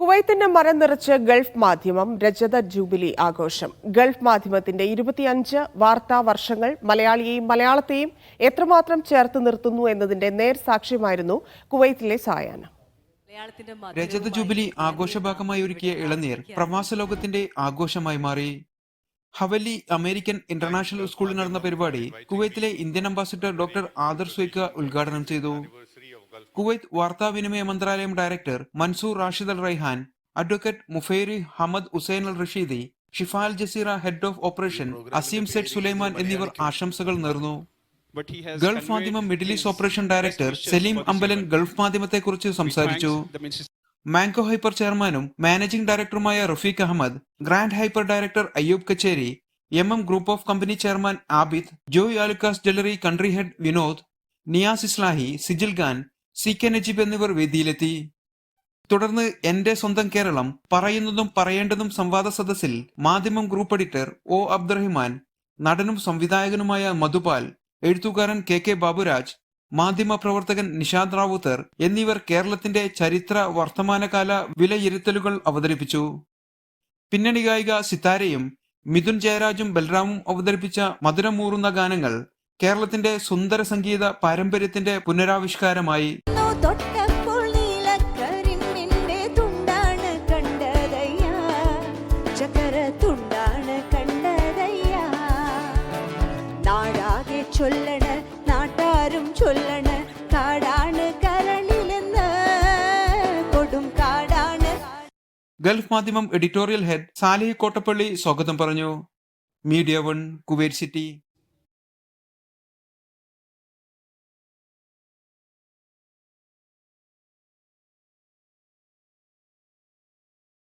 കുവൈത്തിന്റെ മരം നിറച്ച് ഗൾഫ് മാധ്യമം രജത ജൂബിലി ആഘോഷം. ഗൾഫ് മാധ്യമത്തിന്റെ ഇരുപത്തിയഞ്ച് വാർത്താ വർഷങ്ങൾ മലയാളിയെയും മലയാളത്തെയും എത്രമാത്രം ചേർത്ത് നിർത്തുന്നു എന്നതിന്റെ നേർസാക്ഷ്യമായിരുന്നു കുവൈത്തിലെ സായാഹ്നം. രജത ജൂബിലി ആഘോഷഭാഗമായി ഒരുക്കിയ ഇളനീർ പ്രവാസ ലോകത്തിന്റെ ആഘോഷമായി മാറി. ഹവലി അമേരിക്കൻ ഇന്റർനാഷണൽ സ്കൂളിൽ നടന്ന പരിപാടി കുവൈത്തിലെ Indian ambassador doctor Adarsh Swaika ഉദ്ഘാടനം ചെയ്തു. കുവൈത്ത് വാർത്താവിനിമയ മന്ത്രാലയം director Mansoor Rashid Al Raihan advocate Mufairi Hamad Husain Al Rashidi Shifa Al Jazeera head of operation Azeem Z Sulaiman എന്നിവർ ആശംസകൾ നേർന്നു. Gulf Madhyamam Middle East operation director Saleem Ambalan Gulf മാധ്യമത്തെക്കുറിച്ച് സംസാരിച്ചു. Mango Hyper ചെയർമാനും managing ഡയറക്ടറുമായ Rafeeq Ahmed Grand Hyper director Ayyub Kacheri M M group of company chairman Abid Joy Alukkas jewellery country head Vinod Niyas Islahi Sijil Khan C K Najeeb എന്നിവർ വേദിയിലെത്തി. തുടർന്ന് എന്റെ സ്വന്തം കേരളം പറയുന്നതും പറയേണ്ടതും സംവാദ സദസ്സിൽ മാധ്യമം ഗ്രൂപ്പ് എഡിറ്റർ ഒ അബ്ദുറഹിമാൻ നടനും സംവിധായകനുമായ മധുപാൽ എഴുത്തുകാരൻ കെ കെ ബാബുരാജ് മാധ്യമ പ്രവർത്തകൻ നിഷാദ് റാവുത്തർ എന്നിവർ കേരളത്തിന്റെ ചരിത്ര വർത്തമാനകാല വിലയിരുത്തലുകൾ അവതരിപ്പിച്ചു. പിന്നണി ഗായിക സിത്താരയും മിഥുൻ ജയരാജും ബൽറാമും അവതരിപ്പിച്ച മധുരമൂറുന്ന ഗാനങ്ങൾ കേരളത്തിന്റെ സുന്ദര സംഗീത പാരമ്പര്യത്തിന്റെ പുനരാവിഷ്കാരമായി ചൊല്ലണ നാട്ടാരും ചൊല്ലണ കാടാണ് കരളിലെന്ന്. കൊടും കാടാണ്. ഗൾഫ് മാധ്യമം എഡിറ്റോറിയൽ ഹെഡ് സാലിഹ് കോട്ടപ്പള്ളി സ്വാഗതം പറഞ്ഞു. Media One Kuwait City.